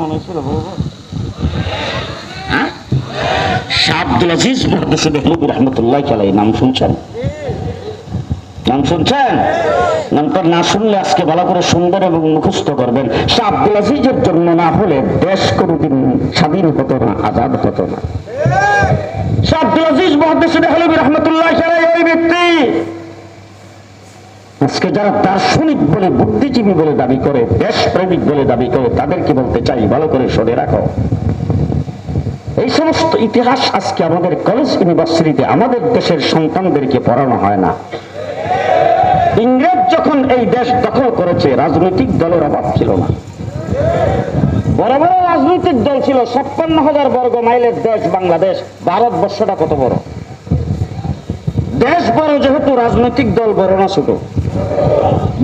মনে ছিল বাবা হ্যাঁ? আব্দুল আজিজ মহাদেশ চালাই নাম শুনছেন? নাম শুনছেন? নামটা না শুনলে আজকে ভালো করে সুন্দর এবং মুখস্থ করবেন। শাহ আব্দুল জন্য না হলে দেশ কোনোদিন স্বাধীন হতো না, আজাদ হতো না। শাহ আব্দুল আজিজ মহাদেশ দেহলবী চালাই ওই আজকে যারা দার্শনিক বলে, বুদ্ধিজীবী বলে দাবি করে দেশ দেশপ্রেমিক বলে দাবি করে, তাদেরকে বলতে চাই, ভালো করে সরে রাখো। এই সমস্ত ইতিহাস আজকে আমাদের কলেজ ইউনিভার্সিটিতে আমাদের দেশের সন্তানদেরকে পড়ানো হয় না। ইংরেজ যখন এই দেশ দখল করেছে, রাজনৈতিক দলের অভাব ছিল না। বড় বড় রাজনৈতিক দল ছিল, ছাপ্পান্ন হাজার বর্গ মাইলের দেশ বাংলাদেশ, ভারতবর্ষটা কত বড়? দেশ বড় যেহেতু রাজনৈতিক দল বড় না ছোট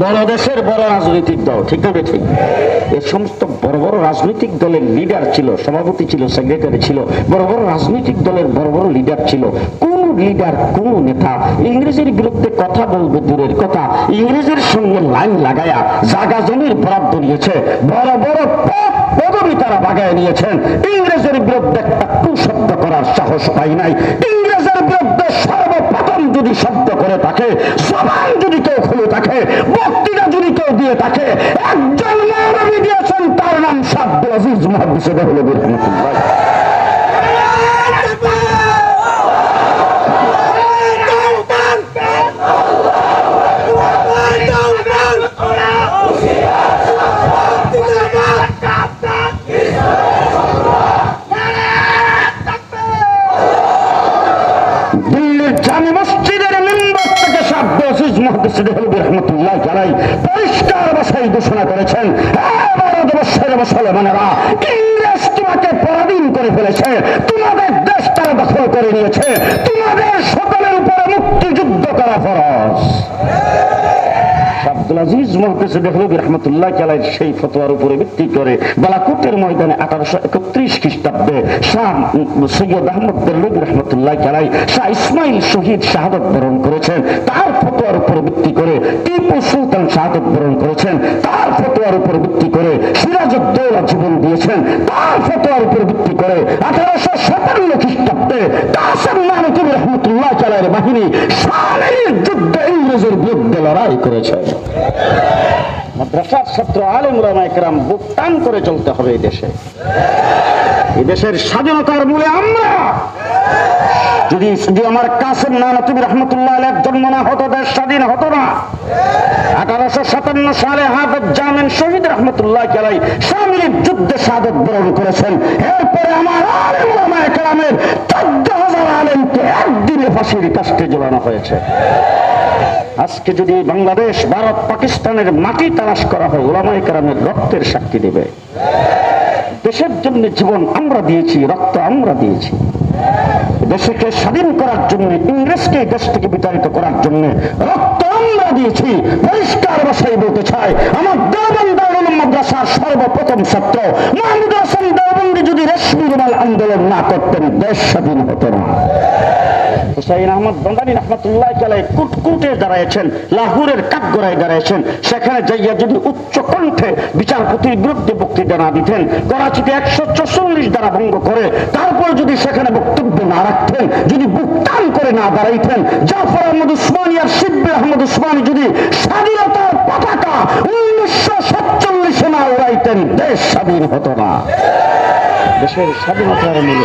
বড় দেশের বড় রাজনৈতিক দল, ঠিক না ঠিক এই সমস্ত বড় বড় রাজনৈতিক দলের লিডার ছিল, সভাপতি ছিল সেক্রেটারি ছিল, বড় বড় রাজনৈতিক দলের বড় বড় লিডার ছিল। কোন লিডার কোন নেতা ইংরেজের বিরুদ্ধে কথা বলবে দূরের কথা, ইংরেজের সঙ্গে লাইন লাগায়া জাগা জমির বরাদ্দ নিয়েছে বড় বড় পদ পদবি তারা বাগায় নিয়েছেন। ইংরেজের বিরুদ্ধে একটা টু শব্দ করার সাহস পাই নাই। ইংরেজের বিরুদ্ধে যদি শব্দ করে থাকে সবাই যদি কেউ খুলে থাকে, বক্তৃতা যদি কেউ দিয়ে থাকে, একজন তার নাম সাব্দ আজিজ হলো দেহলবী রহমতুল্লাহ দিল্লির জামি মসজিদের মেম্বার থেকে শাব্দ আজিজ মহাদিসে দেহলবী রহমতুল্লাহ জানাই পরিষ্কার ভাষায় ঘোষণা করেছেন "হ্যাঁ, ভারতবর্ষের মুসলমানেরা ইংরেজ তোমাকে পরাধীন করে ফেলেছে তোমাদের দেশ তারা দখল করে নিয়েছে তোমাদের সকলের উপরে মুক্তিযুদ্ধ করা ফরজ আব্দুল আজিজ মহতেসে রহমতুল্লাহ চালাই সেই ফতোয়ার উপরে ভিত্তি করে বালাকুটের ময়দানে আঠারোশো একত্রিশ খ্রিস্টাব্দে শাহ সৈয়দ আহমদ দেল্লবী রহমতুল্লাহ চালাই শাহ ইসমাইল শহীদ শাহাদত বরণ করেছেন। তার ফতোয়ার উপরে ভিত্তি করে টিপু সুলতান শাহাদত বরণ করেছেন। তার ফতোয়ার উপর ভিত্তি করে সিরাজউদ্দৌলা জীবন দিয়েছেন। তার ফতোয়ার উপর ভিত্তি করে আঠারোশো সাতান্ন খ্রিস্টাব্দে কাসেম নানকুর রহমতুল্লাহ চালাইয়ের বাহিনী সালের যুদ্ধে ইংরেজের বিরুদ্ধে লড়াই করেছে। মাদ্রাসার ছাত্র আলম রামাইকরাম বুক টান করে চলতে হবে এই দেশে। এই দেশের স্বাধীনতার মূলে আমরা যদি যদি আমার কাসেম নানতুবি রহমতুল্লাহ আলের জন্ম না হতো, দেশ স্বাধীন হতো না। আঠারোশো সাতান্ন সালে হাফেজ জামিন শহীদ রহমতুল্লাহ চালাই সামিলির যুদ্ধে সাদত বরণ করেছেন। এরপরে আমার আলেম রামাইকরামের চোদ্দ হাজার আলেমকে একদিনে ফাঁসির কাস্টে ঝোলানো হয়েছে। আজকে যদি বাংলাদেশ, ভারত, পাকিস্তানের মাটি তালাশ করা হয় ওলামাই কারামের রক্তের সাক্ষী দেবে। দেশের জন্য জীবন আমরা দিয়েছি, রক্ত আমরা দিয়েছি। দেশকে স্বাধীন করার জন্য, ইংরেজকে দেশ থেকে বিতাড়িত করার জন্য রক্ত আমরা দিয়েছি। পরিষ্কার ভাষায় বলতে চাই, আমার দেওবন্দ দারুল মাদ্রাসার সর্বপ্রথম ছাত্র মাহমুদ হাসান দেওবন্দি যদি রেশমি রুমাল আন্দোলন না করতেন, দেশ স্বাধীন হতো না। হুসাইন আহমদ বন্দানি রহমতুল্লাহ চালাই কুটকুটে দাঁড়াইছেন লাহোরের কাঠগড়ায় দাঁড়াইছেন সেখানে যাইয়া যদি উচ্চ কণ্ঠে বিচারপতির বিরুদ্ধে বক্তৃতা না দিতেন, করাচিতে একশো চল্লিশ দ্বারা ভঙ্গ করে, তারপর যদি সেখানে বক্তব্য না রাখতেন, যদি বুক টান করে না দাঁড়াইতেন, জাফর আহমদ উসমানী আর শিব্বে আহমদ উসমানী যদি স্বাধীনতার পতাকা উনিশশো সাতচল্লিশে না উড়াইতেন, দেশ স্বাধীন হতো না। দেশের স্বাধীনতার মূল্য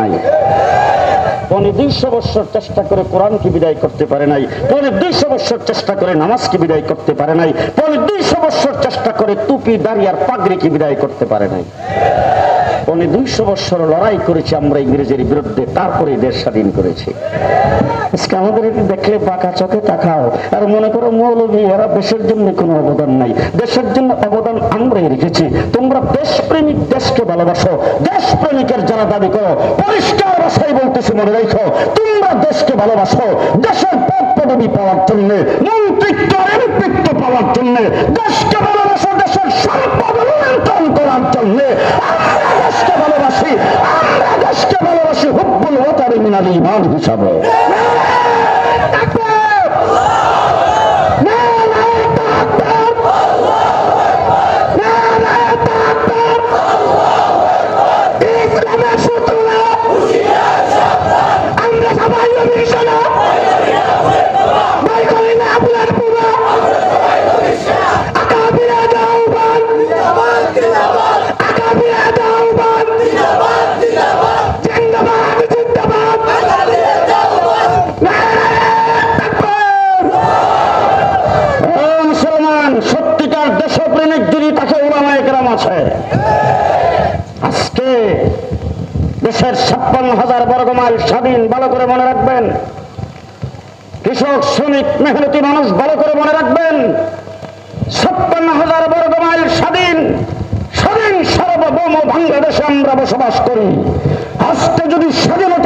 পনে দুইশো বৎসর চেষ্টা করে কোরআনকে বিদায় করতে পারে নাই পৌনে দুইশো বৎসর চেষ্টা করে নামাজকে বিদায় করতে পারে নাই পৌনে দুইশো বৎসর চেষ্টা করে টুপি দাঁড়িয়ে আর পাগড়িকে বিদায় করতে পারে নাই। পৌনে দুইশো বৎসর লড়াই করেছি আমরা ইংরেজের বিরুদ্ধে তারপরে দেশ স্বাধীন করেছি। আজকে আমাদের দেখলে বাঁকা চোখে তাকাও। আর মনে করো মৌলবী এরা দেশের জন্য কোনো অবদান নাই। দেশের জন্য অবদান আমরাই রেখেছি। তোমরা দেশপ্রেমিক দেশকে ভালোবাসো। দেশপ্রেমিকের যারা দাবি করো, পরিষ্কার ভাষায় বলতেছি, মনে রেখো, তোমরা দেশকে ভালোবাসো। দেশের পদ পদবি পাওয়ার জন্য, মন্ত্রিত্ব, এমপিত্ব পাওয়ার জন্য, দেশকে ভালোবাসো, দেশের সম্পদ করার জন্য। আমরা দেশকে ভালোবাসি, আমরা দেশকে ভালোবাসি, হুব্বুল ওতারি মিনাল ইমান হিসাবে ইসলামের শত্রুরা আমরা সবাই অভিশালা ভাই করি না আপনার পুরো আকাবিরা দাওবান আকাবিরা দাওবান জিন্দাবাদ জিন্দাবাদ ও মুসলমান সত্যিকার দেশপ্রেমিক যদি তাকে ওলামায় কেরাম আছে আজকে দেশের ছাপ্পান্ন হাজার বর্গ মাইল স্বাধীন ভালো করে মনে রাখবেন কৃষক শ্রমিক মেহনতি মানুষ ভালো করে মনে রাখবেন ছাপ্পান্ন হাজার বর্গ মাইল স্বাধীন স্বাধীন সার্বভৌম বাংলাদেশে আমরা বসবাস করি। আজকে যদি স্বাধীনতার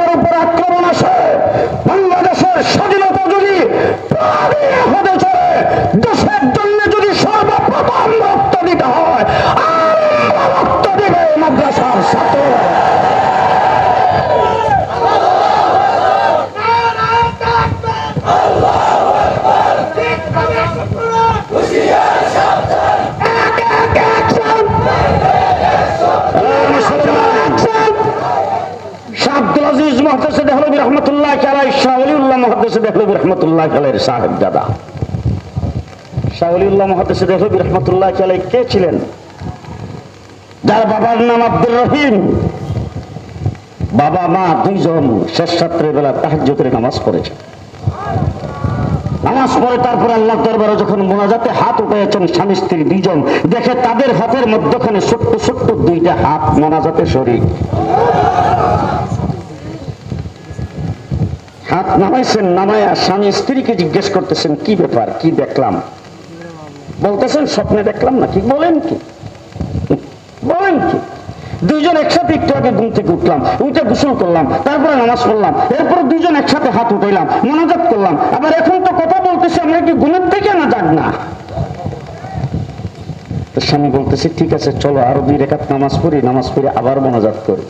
আলাইয়ের সাহেব দাদা শাহ অলিউল্লাহ মহাদেশ দেহলবী রহমতুল্লাহ আলাই কে ছিলেন? যার বাবার নাম আব্দুর রহিম। বাবা, মা দুইজন শেষ রাত্রের বেলা তাহাজ্জুদের নামাজ পড়েছে। নামাজ পড়ে তারপর আল্লাহ দরবারে যখন মোনাজাতে হাত উঠেছেন স্বামী স্ত্রী দুইজন, দেখে তাদের হাতের মধ্যখানে ছোট্ট ছোট্ট দুইটা হাত মোনাজাতে শরীর হাত নামাইছেন, নামায়া স্বামী স্ত্রীকে জিজ্ঞেস করতেছেন, কি ব্যাপার? কি দেখলাম? বলতেছেন, স্বপ্নে দেখলাম না। কি বলেন কি? বলেন কি? দুইজন একসাথে একটু আগে ঘুম থেকে উঠলাম, উঠে গোসল করলাম, তারপরে নামাজ পড়লাম, এরপরে দুইজন একসাথে হাত উঠাইলাম, মনোজাত করলাম। আবার এখন তো কথা বলতেছি, আমরা কি ঘুমের থেকে না যাক না? স্বামী বলতেছে, ঠিক আছে, চলো, আরও দুই রেখাত নামাজ পড়ি, নামাজ পড়ে আবার মনোজাত করি।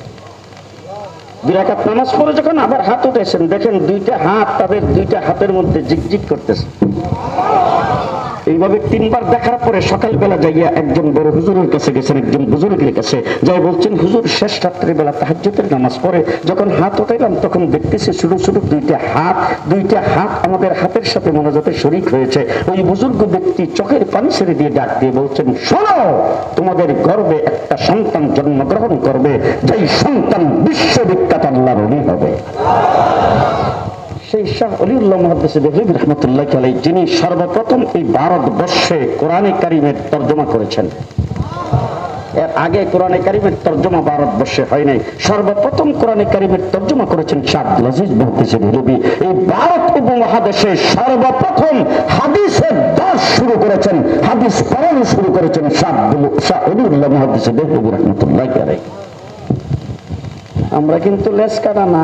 রেখাত নামাজ পড়ে যখন আবার হাত উঠেছেন দেখেন দুইটা হাত তাদের দুইটা হাতের মধ্যে জিকজিক করতেছে। এইভাবে তিনবার দেখার পরে সকালবেলা যাইয়া একজন বড় হুজুরের কাছে গেছেন, একজন বুজুর্গের কাছে। যাই বলছেন, হুজুর, শেষ রাত্রে বেলা তাহাজ্জুদের নামাজ পড়ে। যখন হাত উঠাইলাম, তখন দেখতেছি ছোট ছোট দুইটা হাত দুইটা হাত আমাদের হাতের সাথে মনোজাতে শরিক হয়েছে। ওই বুজুর্গ ব্যক্তি চোখের পানি ছেড়ে দিয়ে ডাক দিয়ে বলছেন, শোনো, তোমাদের গর্বে একটা সন্তান জন্মগ্রহণ করবে, যেই সন্তান বিশ্ববিখ্যাত আল্লাহর অলি হবে। সেই শাহ অলিউল্লাহ মহাদ্দেশে দেহলিব রহমতুল্লাহ আলাই যিনি সর্বপ্রথম এই ভারতবর্ষে কোরআনে কারিমের তর্জমা করেছেন। এর আগে কোরআনে কারিমের তর্জমা ভারতবর্ষে হয় নাই। সর্বপ্রথম কোরআনে কারিমের তর্জমা করেছেন শাহ আজিজ মহাদ্দেশে এই ভারত উপমহাদেশে সর্বপ্রথম হাদিসের দাস শুরু করেছেন, হাদিস পড়ানো শুরু করেছেন শাহ শাহ অলিউল্লাহ মহাদ্দেশে দেহলিবি রহমতুল্লাহ আলাই আমরা কিন্তু লেস কাটা না।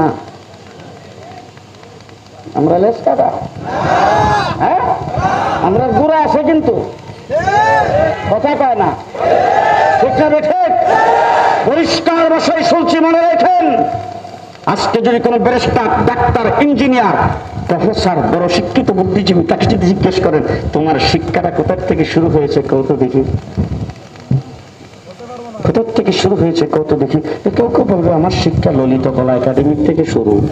আমরা লেস কাটা হ্যাঁ? আমরা গুড়া আছে কিন্তু। কথা কয় না। ঠিক না ঠিক? পরিষ্কার ভাষায় শুনছি মনে রাখেন। আজকে যদি কোনো ব্যারিস্টার, ডাক্তার, ইঞ্জিনিয়ার, প্রফেসর, বড় শিক্ষিত বুদ্ধিজীবী তাকে যদি জিজ্ঞেস করেন, তোমার শিক্ষাটা কোথার থেকে শুরু হয়েছে কত দেখি। কোথার থেকে শুরু হয়েছে কত দেখি। কেউ কেউ বলবে, আমার শিক্ষা ললিত কলা একাডেমি থেকে শুরু।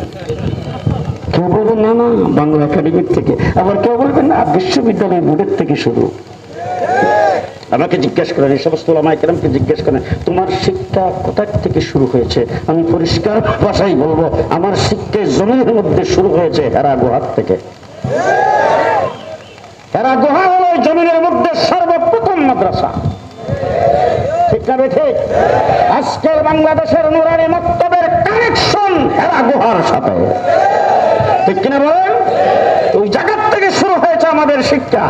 কেউ বলবে না না, বাংলা একাডেমির থেকে। আবার কেউ বলবে না বিশ্ববিদ্যালয় বোর্ডের থেকে শুরু। আমাকে জিজ্ঞেস করেন, এই সমস্ত ওলামাইকেরামকে জিজ্ঞেস করেন, তোমার শিক্ষা কোথায় থেকে শুরু হয়েছে? আমি পরিষ্কার ভাষাই বলব, আমার শিক্ষা জমিনের মধ্যে শুরু হয়েছে হেরা গুহার থেকে। হেরা গুহা হলো জমিনের মধ্যে সর্বপ্রথম মাদ্রাসা। ঠিক না ঠিক? আজকের বাংলাদেশের নুরানি মক্তবের কানেকশন হেরা গুহার সাথে। ঠিক কিনা বল? ওই জায়গার থেকে শুরু হয়েছে আমাদের শিক্ষা।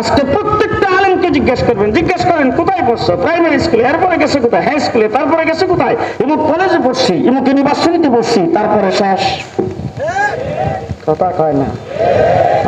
আজকে প্রত্যেকটা আলমকে জিজ্ঞেস করবেন, জিজ্ঞেস করেন, কোথায় পড়ছো? প্রাইমারি স্কুলে এরপরে গেছে কোথায়? হাই স্কুলে তারপরে গেছে কোথায়? ইমুক কলেজে পড়ছি ইমুক ইউনিভার্সিটিতে পড়ছি। তারপরে শেষ। কথা কয় না?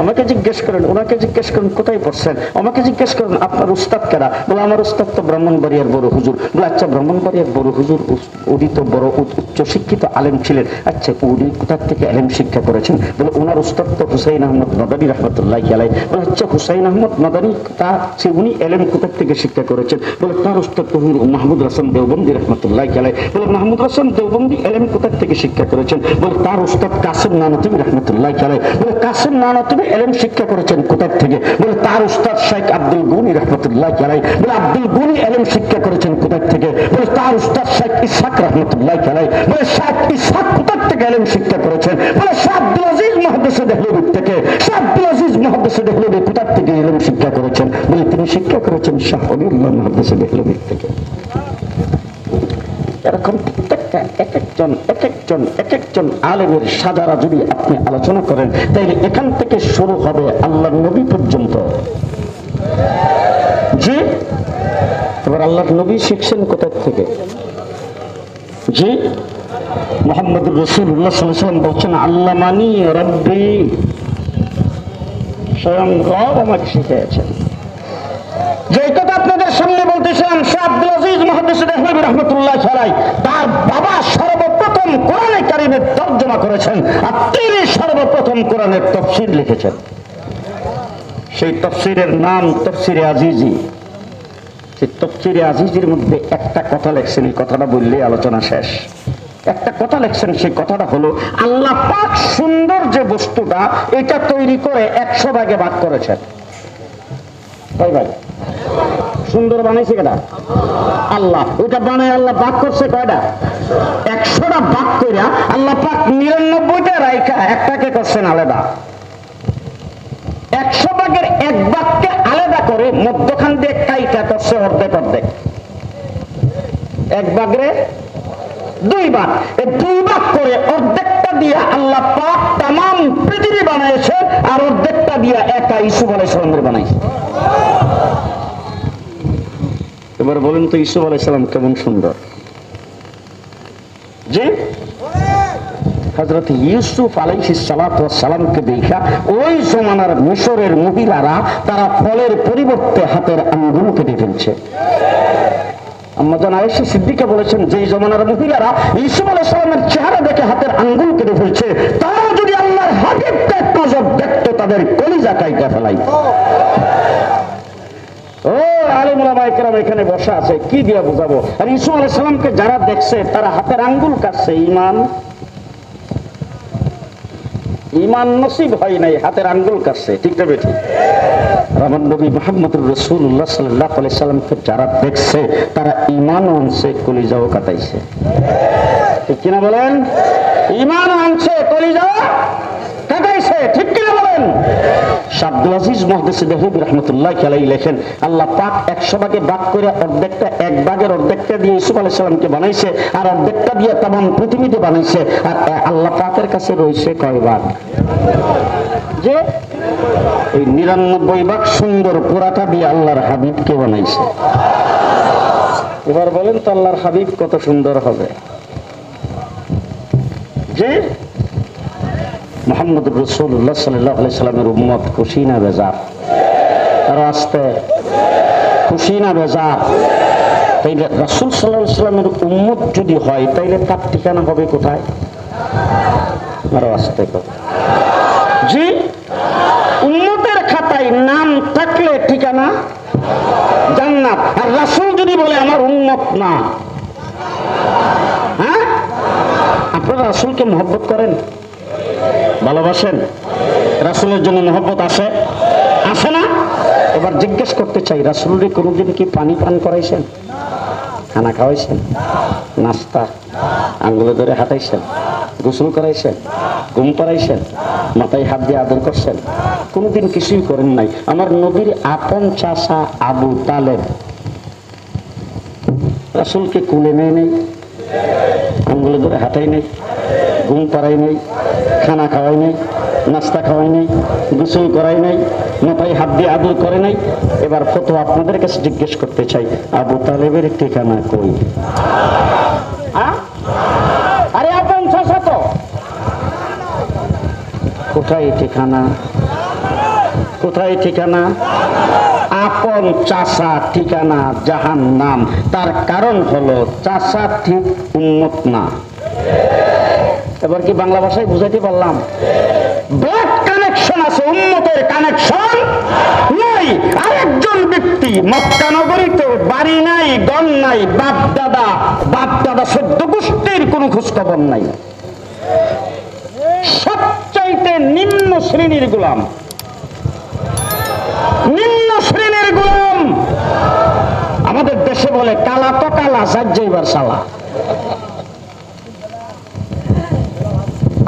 আমাকে জিজ্ঞেস করেন, ওনাকে জিজ্ঞেস করেন, কোথায় পড়ছেন? আমাকে জিজ্ঞেস করেন, আপনার উস্তাদ কেরা? বলে, আমার উস্তাদ তো ব্রাহ্মণবাড়িয়ার বড় হুজুর। বলে আচ্ছা ব্রাহ্মণবাড়িয়ার বড় হুজুর উনি তো বড় উচ্চ- উচ্চ শিক্ষিত, আলেম ছিলেন। আচ্ছা উনি কোথার থেকে আলেম শিক্ষা করেছেন? বলে, ওনার উস্তাদ তো হুসাইন আহমদ মাদানী রহমতুল্লাহ আলাই বলে আচ্ছা হুসাইন আহমদ মাদানী, তা সে উনি এলেম কোথার থেকে শিক্ষা করেছেন? বলে, তার উস্তাদ তো মাহমুদ হাসান দেওবন্দি রহমতুল্লাহ আলাই বলে, মাহমুদ হাসান দেওবন্দি এলেম কোথার থেকে শিক্ষা করেছেন? বলে, তার উস্তাদ কাসেম নানতিবি রহমতুল্লাহ আলাই বলে, কাসেম নানতিবি এলেম শিক্ষা করেছেন কোথার থেকে? বলে, তার উস্তাদ শেখ আব্দুল গুনি রহমতুল্লাহ আলাই বলে, আব্দুল গুনি এলেম শিক্ষা করেছেন কোথার থেকে? বলে, তার উস্তাদ শেখ ইসাক রহমতুল্লাহ আলাই বলে, শেখ ইসাক কোথার থেকে এলেম শিক্ষা করেছেন? বলে শাহ আজিজ মহাদেশে দেহলবি থেকে। শাহ আজিজ মহাদেশে দেহলবি কোথার থেকে এলেম শিক্ষা করেছেন? বলে, তিনি শিক্ষা করেছেন শাহ মহাদেশে দেহলবি থেকে। এরকম প্রত্যেকটা এক একজন এক একজন এক একজন আলেমের সাজারা যদি আপনি আলোচনা করেন, তাইলে এখান থেকে শুরু হবে আল্লাহ নবী পর্যন্ত। জি? এবার আল্লাহ নবী শিখছেন কোথার থেকে? জি? মোহাম্মদ রসুল্লাহ সাল্লাম বলছেন আল্লাহ মানি রব্বি স্বয়ং রব আমাকে শিখিয়েছেন। যে কথা আপনাদের সামনে বলতেছিলাম শাহ আব্দুল আজিজ মহাদিস রহমাবি রহমতুল্লাহ ছাড়াই তার বাবা সর্বপ্রথম কোরআনে কারিমের তর্জমা করেছেন আর তিনি সর্বপ্রথম কোরআনের তফসির লিখেছেন। সেই তফসিরের নাম তফসিরে আজিজি। সেই তফসিরে আজিজির মধ্যে একটা কথা লেখছেন, এই কথাটা বললেই আলোচনা শেষ। একটা কথা লেখছেন, সেই কথাটা হলো, আল্লাহ পাক সুন্দর যে বস্তুটা, এটা তৈরি করে একশো ভাগে ভাগ করেছেন। কয় ভাগে সুন্দর বানাইছে কেটা আল্লাহ। ওইটা বানায় আল্লাহ বাক করছে কয়টা একশোটা বাক কইরা আল্লাহ পাক নিরানব্বইটা রাইখা একটাকে করছেন আলাদা। একশো ভাগের এক বাককে আলাদা করে মধ্যখান দিয়ে কাইটা করছে অর্ধেক অর্ধেক। এক বাগরে দুই ভাগ দুই ভাগ করে অর্ধেকটা দিয়ে আল্লাহ পাক তাম পৃথিবী বানাইছে আর অর্ধেকটা দিয়ে একা ইসু বলে সরঞ্জের বানাইছে এবার বলেন তো ইসুফ আলাইসালাম কেমন সুন্দর। যে হজরত ইউসুফ সালামকে দেখা ওই মিশরের মহিলারা তারা ফলের পরিবর্তে হাতের আঙ্গুল কেটে ফেলছে। বলেছেন যে জমানার মহিলারা চেহারা দেখে হাতের আঙ্গুল কেটে ফেলছে, তারা যদি আল্লাহর হাবিবকে নজর দেখতো, তাদের কলিজা কাইটা ফেলাই এখানে আছে, কি দিয়ে বোঝাবো? আর ইসু আলাই সালামকে যারা দেখছে, তারা হাতের আঙ্গুল কাটছে ইমান ইমান নসিব হয় নাই, হাতের আঙ্গুল কাটছে, ঠিক না বেঠিক যারা দেখছে, তারা ইমানও আনছে, কলিজাও কাটাইছে। ঠিক কিনা বলেন? ইমান আনছে, কলিজাও কাটাইছে, ঠিক কিনা বলেন? এক অর্ধেকটা দিয়ে অর্ধেকটা দিয়ে বানাইছে। কয় যে নিরানব্বই ভাগ সুন্দর পুরাটা দিয়ে আল্লাহর হাবিবকে বানাইছে। এবার বলেন তো আল্লাহর হাবিব কত সুন্দর হবে। যে মোহাম্মদ রসুল্লাহ সাল্লাহ সাল্লামের উম্মত খুশি না বেজার। আরও আসতে খুশি না বেজার। তাইলে রসুল সাল্লাহ সাল্লামের উম্মত যদি হয়, তাইলে তার ঠিকানা হবে কোথায়? আরও আসতে জি? উম্মতের খাতায় নাম থাকলে ঠিকানা জান্নাত। আর রাসূল যদি বলে, আমার উম্মত না। হ্যাঁ? আপনারা রাসুলকে মহব্বত করেন? ভালোবাসেন? রাসুলের জন্য মহব্বত আসে আসে না? এবার জিজ্ঞেস করতে চাই, রাসূলরে কোনোদিন কি পানি পান করাইছেন? খানা খাওয়াইছেন? নাস্তা? আঙ্গুলে ধরে হাঁটাইছেন? গোসল করাইছেন? ঘুম পাড়াইছেন? মাথায় হাত দিয়ে আদর করছেন? কোনোদিন কিছুই করেন নাই। আমার নবীর আপন চাষা আবু তালেব। রাসুলকে কুলে নেয় নেই, আঙ্গুলে ধরে হাঁটাই নেই। ঘুম পাড়াই নেই খানা খাওয়াই নাই নাস্তা খাওয়াই নাই গোসল করাই নাই মাথায় হাত দিয়ে আদর করে নাই। এবার ফটো আপনাদের কাছে জিজ্ঞেস করতে চাই আবু তালেবের ঠিকানা কই? আরে আপন শত কোথায় ঠিকানা? কোথায় ঠিকানা? আপন চাষা ঠিকানা জাহান নাম তার কারণ হলো চাষা ঠিক উন্মত না। এবার কি বাংলা ভাষায় বুঝাইতে পারলাম? ব্লাড কানেকশন আছে উন্মতের কানেকশন নাই। আরেকজন ব্যক্তি মক্কা নগরীতে বাড়ি নাই, গণ নাই বাপ দাদা বাপ দাদা সদ্য গোষ্ঠীর কোনো খোঁজখবর নাই। সবচাইতে নিম্ন শ্রেণির গোলাম। নিম্ন শ্রেণির গোলাম। আমাদের দেশে বলে, কালা তো কালা সাজ্জাইবার সালা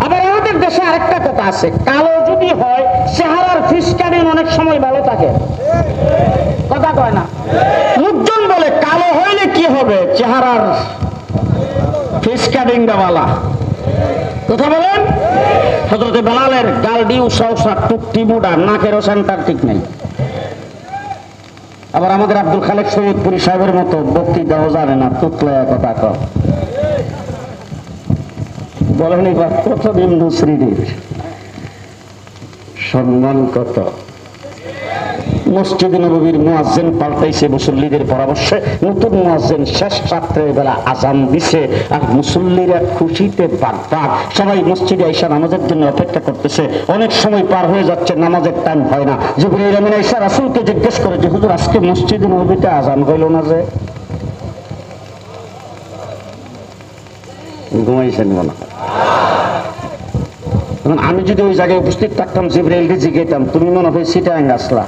আবার আমাদের দেশে আরেকটা কথা আছে। কালো যদি হয়, চেহারার ফিসকারিন অনেক সময় ভালো থাকে। কথা কয় না? লোকজন বলে, কালো হইলে কি হবে? চেহারার আবার আমাদের আব্দুল খালেক সৈয়দপুরি সাহেবের মতো বক্তৃতাও জানে না, তুতলায় কথা কর বলেন এবার কত নিম্ন শ্রেণির সম্মান কত মসজিদ নবীর মুয়াজ্জেন পাল্টাইছে মুসল্লিদের পরামর্শে। নতুন মুয়াজ্জেন শেষ রাত্রের বেলা আজান দিছে আর মুসল্লিরা খুশিতে বাগবাগ সবাই মসজিদে আইসা নামাজের জন্য অপেক্ষা করতেছে। অনেক সময় পার হয়ে যাচ্ছে, নামাজের টাইম হয় না। জিবরাইল আমিন আইসা রাসূলকে জিজ্ঞেস করে যে, হুজুর, আজকে মসজিদে নবীতে আজান হইল না যে? ঘুমাইছেন মনে হয়। এখন আমি যদি ওই জায়গায় উপস্থিত থাকতাম জিব্রাইলকে জিজ্ঞেতাম তুমি মনে হয় সিটাং আসলা।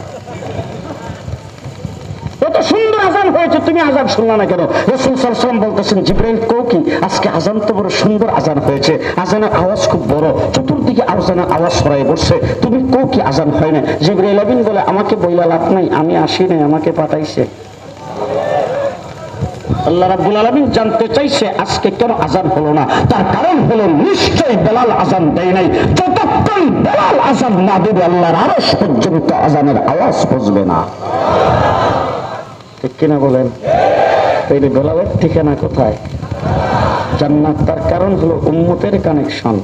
কত সুন্দর আজান হয়েছে, তুমি আজান শুনলা না কেন? রসুল সাল্লাম বলতেছেন, জিব্রাইল কৌ কি, আজকে আজান তো বড় সুন্দর আজান হয়েছে। আজানের আওয়াজ খুব বড়, চতুর্দিকে আজানের আওয়াজ ছড়াই বসছে তুমি কৌ কি আজান হয় না জিব্রাইল আবিন বলে, আমাকে বইলা লাভ নাই, আমি আসি নাই, আমাকে পাঠাইছে। আল্লাহ রাব্বুল আলামিন জানতে চাইছে, আজকে কেন হলো না? তার কারণ হলো নিশ্চয়ই বেলাল দেয় নাই। যতক্ষণ বেলাল না দেবে, আল্লাহর পর্যন্ত আওয়াজ না। ঠিক কিনা বলেন? তাইলে বেলালের ঠিকানা কোথায়? জান্নাত তার কারণ হলো উম্মতের কানেকশন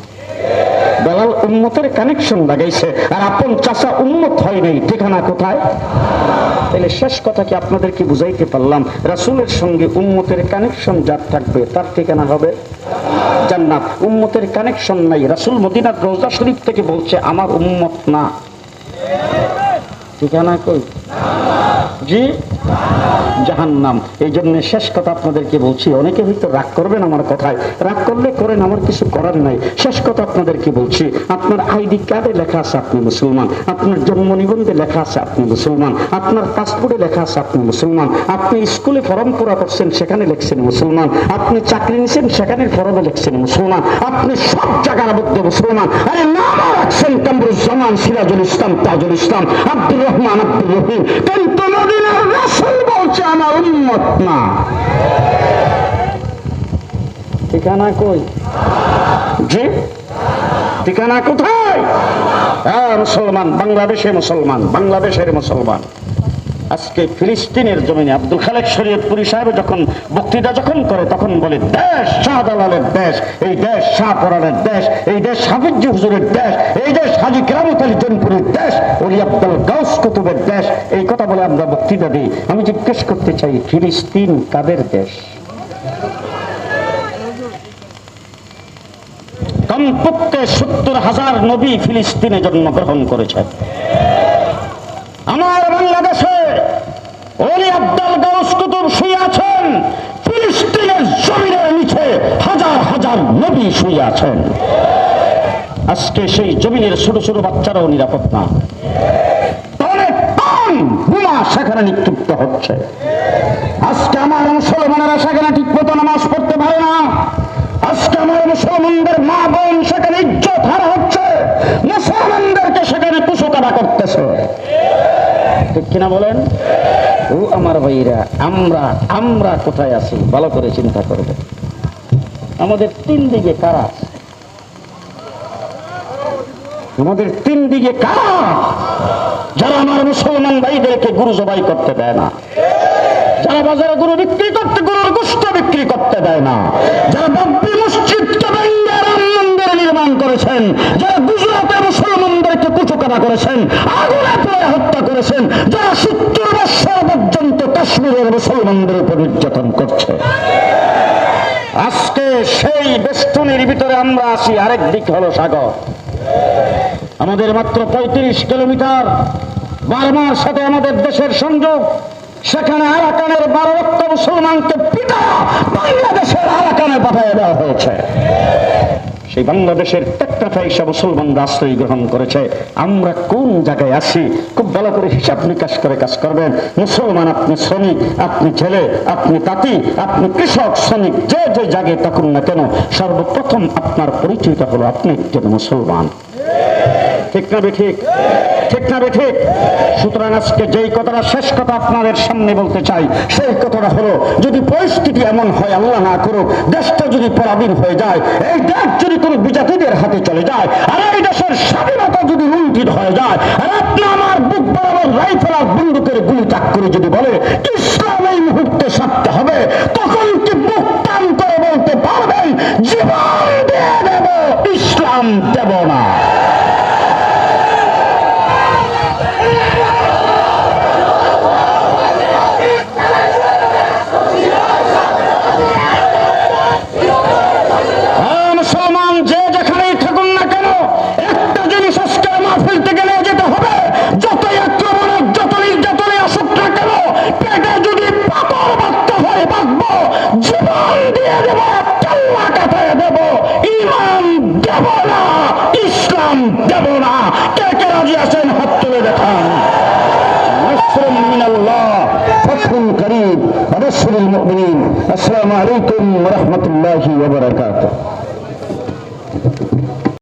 বেলাল উম্মতের কানেকশন লাগাইছে। আর আপন চাষা উন্মত হয় নাই, ঠিকানা কোথায়? তাহলে শেষ কথা কি আপনাদের কি বুঝাইতে পারলাম, রাসূলের সঙ্গে উম্মতের কানেকশন যার থাকবে, তার ঠিকানা হবে জান্নাত। উম্মতের কানেকশন নাই। রাসূল মদিনার রোজা শরীফ থেকে বলছে, আমার উম্মত না। ঠিকানা কই? জি? জাহান্নাম। এই জন্য শেষ কথা আপনাদেরকে বলছি, অনেকে হয়তো রাগ করবেন আমার কথায়। রাগ করলে করেন, আমার কিছু করার নাই। শেষ কথা আপনাদেরকে বলছি, আপনার আইডি কার্ডে লেখা আছে আপনি মুসলমান। আপনার জন্ম নিবন্ধে লেখা আছে আপনি মুসলমান। আপনার পাসপোর্টে লেখা আছে আপনি মুসলমান। আপনি স্কুলে ফর্ম পুরা করছেন, সেখানে লিখছেন মুসলমান। আপনি চাকরি নিছেন, সেখানে ফর্মে লিখছেন মুসলমান। আপনি সব জায়গার মধ্যে মুসলমান। আরে নাম রাখছেন কামরুজ্জামান, সিরাজুল ইসলাম, তাজুল ইসলাম, আব্দুর রহমান, আব্দুর রহিম। কিন্তু মদিনার রাসূল বলছে আমার উন্মত না ঠিকানা কই? জি? ঠিকানা কোথায়? হ্যাঁ মুসলমান বাংলাদেশে মুসলমান বাংলাদেশের মুসলমান। আজকে ফিলিস্তিনের জমিনে আব্দুল খালেক শরীয়তপুরি সাহেব যখন বক্তৃতা যখন করে, তখন বলে, দেশ শাহদালালের দেশ, এই দেশ শাহপরানের দেশ, এই দেশ হাফিজ হুজুরের দেশ, এই দেশ হাজি কেরামত আলী জনপুরের দেশ, ওলি আব্দুল গাউস কুতুবের দেশ। এই কথা বলে আমরা বক্তৃতা দিই। আমি জিজ্ঞেস করতে চাই, ফিলিস্তিন কাদের দেশ? কমপক্ষে সত্তর হাজার নবী ফিলিস্তিনে জন্মগ্রহণ করেছেন। আমার বাংলাদেশে ওলি আব্দাল গাউস কুতুব শুয়ে আছেন, ফিলিস্তিনের জমিনের নিচে হাজার হাজার নবী শুয়ে আছেন। আজকে সেই জমিনের ছোট ছোট বাচ্চারাও নিরাপদ না। বোমা সেখানে নিক্ষিপ্ত হচ্ছে? আজকে আমার মুসলমানেরা সেখানে ঠিক মতো নামাজ পড়তে পারে না। আজকে আমার মুসলমানদের মা বোন সেখানে ইজ্জত হারা হচ্ছে। মুসলমানদেরকে সেখানে কুশকারা করতেছে। ঠিক কিনা বলেন? ও আমার ভাইরা, আমরা আমরা কোথায় আছি? ভালো করে চিন্তা করবে। আমাদের তিন দিকে কারা আছে? তোমাদের তিন দিকে কারা? যারা আমার মুসলমান ভাইদেরকে গুরু জবাই করতে দেয় না। যারা বাজারে গরু বিক্রি করতে, গরুর গোষ্ঠ বিক্রি করতে দেয় না। যারা মন্দির নির্মাণ করেছেন, যারা গুজরাটে মুসলমানদেরকে কুচকানা করেছেন, আগুনে পড়ে হত্যা করেছেন, যারা সত্তর বৎসর পর্যন্ত কাশ্মীরের মুসলমানদের উপর নির্যাতন করছে। আজকে সেই বেষ্টনীর ভিতরে আমরা আসি আরেক দিক হলো সাগর। আমাদের মাত্র পঁয়ত্রিশ কিলোমিটার, বার্মার সাথে আমাদের দেশের সংযোগ, সেখানে আরাকানের বারো লক্ষ মুসলমানকে পিতা বাংলাদেশের আরাকানে পাঠিয়ে দেওয়া হয়েছে। সেই বাংলাদেশের টেকটাফা হিসাব মুসলমানরা আশ্রয় গ্রহণ করেছে। আমরা কোন জায়গায় আছি? খুব ভালো করে হিসাব নিকাশ করে কাজ করবেন। মুসলমান, আপনি শ্রমিক, আপনি ছেলে, আপনি তাঁতি, আপনি কৃষক, শ্রমিক, যে যে জাগে তখন না কেন, সর্বপ্রথম আপনার পরিচয়টা হলো আপনি একজন মুসলমান। ঠিক না বে ঠিক? ঠিক না ঠিক? সুতরাং আজকে যেই কথাটা, শেষ কথা আপনাদের সামনে বলতে চাই, সেই কথাটা হলো, যদি পরিস্থিতি এমন হয়, আল্লাহ না করুক, দেশটা যদি পরাধীন হয়ে যায়, এই দেশ যদি কোনো বিজাতিদের হাতে চলে যায়, আর এই দেশের স্বাধীনতা যদি লুণ্ঠিত হয়ে যায়, আর আপনি আমার বুক বরাবর রাইফেল আর বন্দুকের গুলি তাক করে যদি বলে, ইসলাম এই মুহূর্তে সারতে হবে, তখন কি বুক টান করে বলতে পারবেন? জীবন দিয়ে দেব, ইসলাম দেব না।